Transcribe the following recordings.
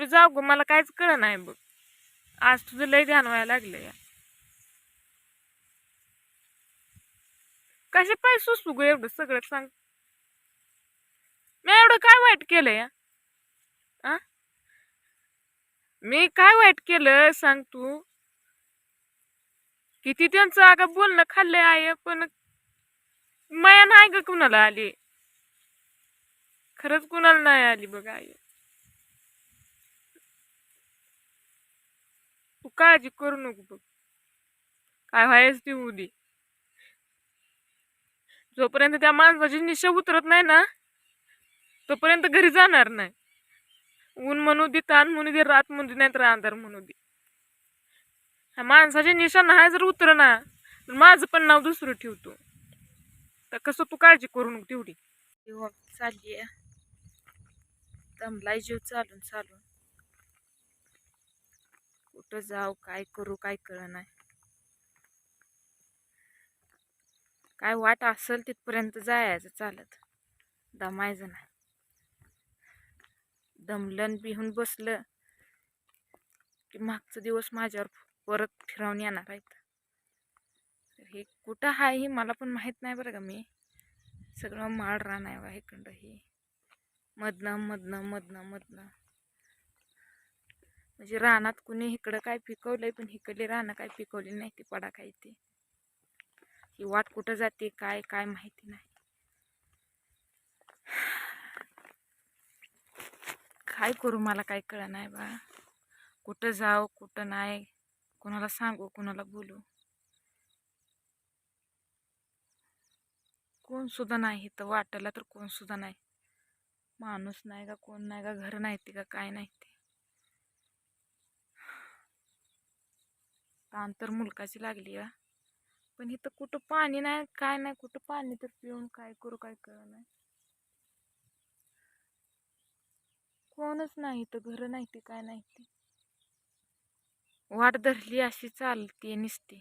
कुठं जाऊ ग? मला काहीच कळ नाही बघ. आज तुझं लय ध्यान व्हायला लागलं या कसे पाय सुसू ग एवढं सगळं सांग. मी एवढं काय वाईट केलं या आ? मी काय वाईट केलं सांग तू? किती त्यांचं अगं बोलणं खाल्लंय आहे पण माया नाही ग कुणाला आली. खरंच कुणाला नाही आली बघ आई. काळजी करू नको बघ काय व्हायच ती उदी जोपर्यंत त्या माणसाची निशा उतरत नाही ना तोपर्यंत घरी जाणार नाही. ऊन म्हणू दे ताण म्हणू दे रात म्हणू दे नाही तर अंधार म्हणू दे. ह्या माणसाची निशा नाही जर उतर ना तर माझं पण नाव दुसरं ठेवतो. तर कसं तू काळजी करू नको तेवढी. हो, चालली दमलाय जीव चालून चालून. कुठं जाऊ काय करू काय कळ नाही काय वाट असेल तिथपर्यंत जायचं चालत. दमायचं नाही. दमलन बिहून बसलं की मागचा दिवस माझ्यावर परत फिरवून येणार आहेत. तर हे कुठं आहे हे मला पण माहीत नाही बरं का मी. सगळं माळ राहणार आहे बा इकडं हे. मधनं मधनं मधनं मधनं. म्हणजे रानात कुणी इकडं काय पिकवलंय पण इकडली रानं काय पिकवली नाही ती पडा काय ते ही वाट कुठं जाते काय काय माहिती नाही. काय करू मला काय कळ नाही बा. कुठं जाऊ कुठं नाही कोणाला सांगू कोणाला बोलू. कोण सुद्धा नाही तर वाटलं तर कोण सुद्धा नाही. माणूस नाही का कोण नाही का घर नाही ते का काय नाही ते. ताण तर मुलकाची लागली आहे पण इथं कुठं पाणी नाही काय नाही कुठं पाणी तर पिऊन काय करू काय कळ नाही कोणच नाही तर घर नाही ते काय नाही ते. वाट धरली अशी चालते निसते.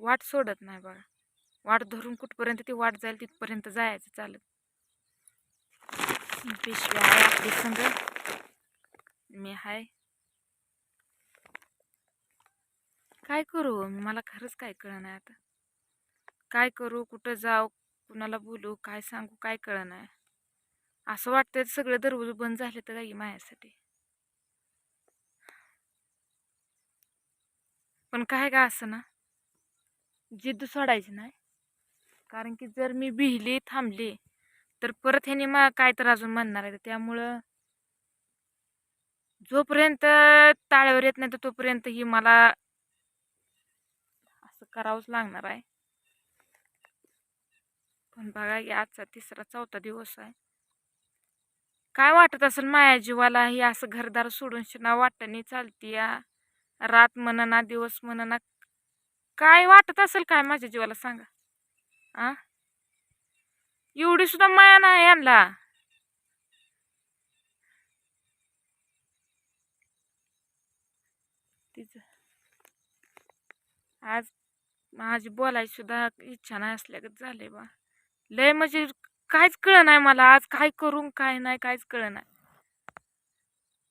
वाट सोडत नाही बघा. वाट धरून कुठपर्यंत ती वाट जाईल तिथपर्यंत जायचं चालत. पिशव्या आहे आपली संग. मी हाय. काय करू? मला खरंच काय कळणार आहे आता. काय करू? कुठं जाऊ? कुणाला बोलू? काय सांगू? काय कळ नाही असं वाटतंय सगळे दरवाजे बंद झाले तर काही माझ्यासाठी? पण काय का असं ना? जिद्द सोडायची नाही. कारण की जर मी भिली थांबली तर परत ह्याने मग काय तर अजून म्हणणार आहे. त्यामुळं जोपर्यंत ताळ्यावर येत नाही तर तोपर्यंत ही मला करावंच लागणार आहे. पण बघा की आजचा तिसरा चौथा दिवस आहे. काय वाटत असेल माया जीवाला? ही असं घरदार सोडून शिना वाटणी चालती या रात म्हणना दिवस म्हणना काय वाटत असेल काय माझ्या जीवाला सांगा. आ? एवढी सुद्धा माया नाही यांना तिचं. आज माझी बोलायची सुद्धा इच्छा नाही असल्यागत झाले बा. लय म्हणजे काहीच कळ नाही मला. आज काय करू काय नाही काहीच कळ नाही.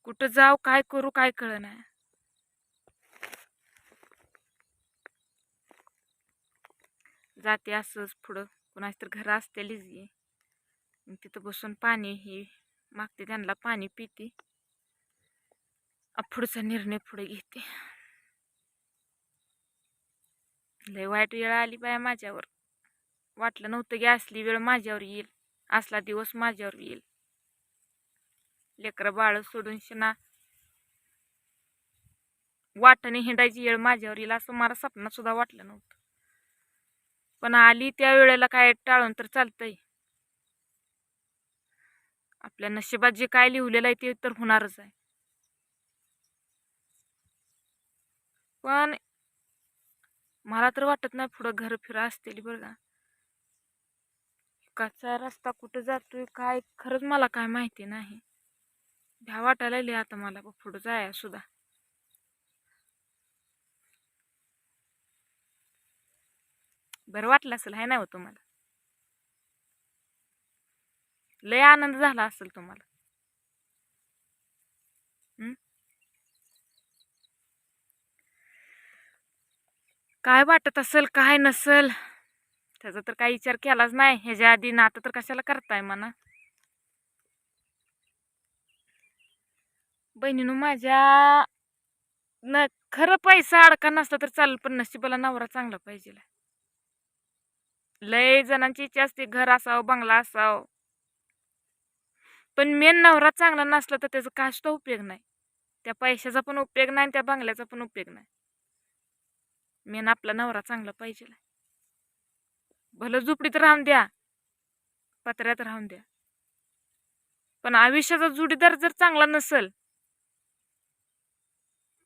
कुठं जाऊ काय करू काय कळ नाही. जाते असंच पुढं. कुणाची तर घरं असतेलीच गे मग तिथं बसून पाणी ही मागते. त्यांना पाणी पिते. पुढचा निर्णय पुढे घेते. लय वाईट वेळ आली बाया माझ्यावर. वाटलं नव्हतं की असली वेळ माझ्यावर येईल असला दिवस माझ्यावर येईल. लेकरं बाळ सोडून शिना. वाटणे हिंडायची वेळ माझ्यावर येईल असं मला सपना सुद्धा वाटलं नव्हतं. पण आली त्या वेळेला काय टाळून तर चालतंय. आपल्या नशिबात जे काय लिहिलेलं आहे ते तर होणारच आहे. पण मला तर वाटत नाही पुढं घर फिरा असतील बरं का. कच्चा रस्ता कुठं जातोय काय खरंच मला काय माहिती नाही. भ्या वाटायला लिहा आता मला पुढं जाया सुद्धा. बरं वाटलं असेल हाय नाही हो तुम्हाला? लय आनंद झाला असेल तुम्हाला. काय वाटत असेल काय नसेल? त्याचा तर काही विचार केलाच नाही. ह्याच्या आधी नातं तर कशाला करताय म्हणा? बहिणीनं माझ्या न खरं पैसा अडका नसला तर चालेल पण नशिबाला नवरा चांगला पाहिजे. लय जणांची इच्छा असते घर असावं बंगला असावं. पण मेन नवरा चांगला नसला तर त्याचा काय सुद्धा उपयोग नाही. त्या पैशाचा पण उपयोग नाही आणि त्या बंगल्याचा पण उपयोग नाही. मेन आपला नवरा चांगला पाहिजे भलं झुपडीत राहून द्या पत्र्यात राहून द्या. पण आयुष्याचा जोडीदार जर चांगला नसेल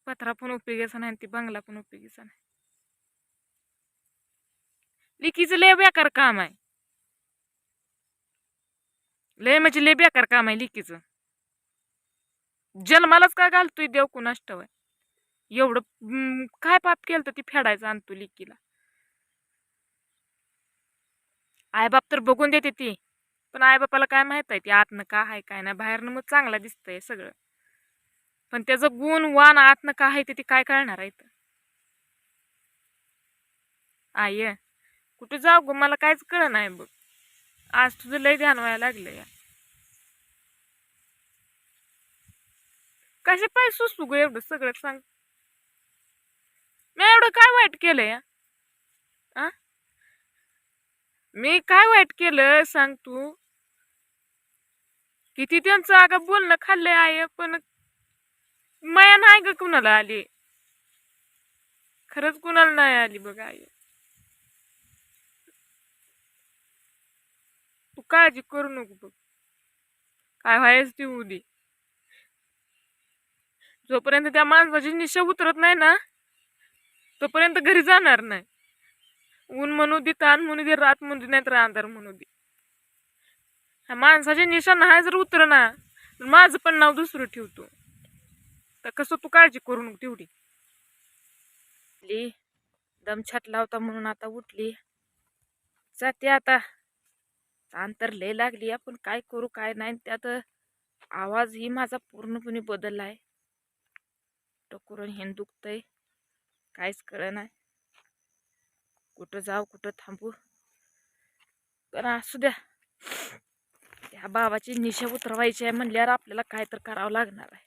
पत्रा पण उपयोगीचा नाही आणि ती बंगला पण उपयोगीचा नाही. लिकीचं लय बेकार काम आहे. लय म्हणजे लय बेकार काम आहे लिकीचं. जन्मालाच का घालतोय देव कुणास एवढं काय पाप केलं तर ती फेडायचं आणतो लिकीला. आईबाप तर बघून देते ती पण आईबापाला काय माहीत आहे ती आतनं का आहे काय नाही बाहेरनं मग चांगला दिसतंय सगळं. पण त्याचं गुण वान आतनं का आहे ते ती काय कळणार आहे इथं? आय कुठं जाऊ ग मला काहीच कळ नाही बघ. आज तुझं लय ध्यान व्हायला लागलं या. कसे पाय सुसू ग एवढं सगळं सांग. एवढं काय वाईट केलं आ? मी काय वाईट केलं सांग तू? किती त्यांचं अगं बोलणं खाल्लंय आहे पण माया नाही ग कुणाला आली. खरंच कुणाला नाही आली बघ आई. तू काळजी करू नको बघ. काय व्हायच ती उदी जोपर्यंत त्या माणसाची निशा उतरत नाही ना तोपर्यंत घरी जाणार नाही. ऊन म्हणू दे ताण म्हणू दे रात म्हणू दे नाही तर अंधार म्हणू दे. ह्या माणसाचे निशाण हा जर उतर ना तर माझं पण नाव दुसरं ठेवतो. तर कसं तू काळजी करू नको तेवढी. ली दम छाटला होता म्हणून आता उठली. जाते आता. ताण तर लय लागली आपण काय करू काय नाही त्यात आवाज ही माझा पूर्णपणे बदलला आहे टकुरून हेन दुखतंय. काहीच कळ नाही. कुठं जाऊ कुठं थांबू? पण असू द्या. त्या बाबाची निशा उतरवायची आहे म्हणल्यावर आपल्याला काय तर करावं लागणार आहे.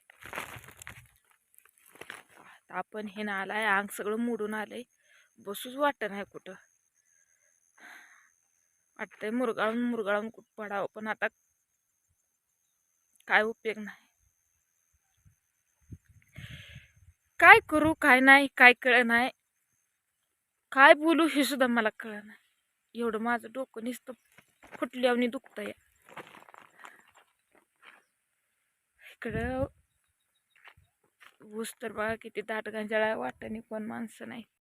आता आपण हे ना आलाय अंग सगळं मोडून आलंय. बसूच वाटत नाही कुठं. वाटतंय मुरगाळून मुरगाळून कुठं पडावं पण आता काय उपयोग नाही. काय करू काय नाही काय कळ नाही. काय बोलू हे सुद्धा मला कळ नाही. एवढं माझं डोकं नुसतं फुटल्यावनी आहे इकडं ऊस तर बघा किती दाट गांजाळा वाटणी कोण माणसं नाही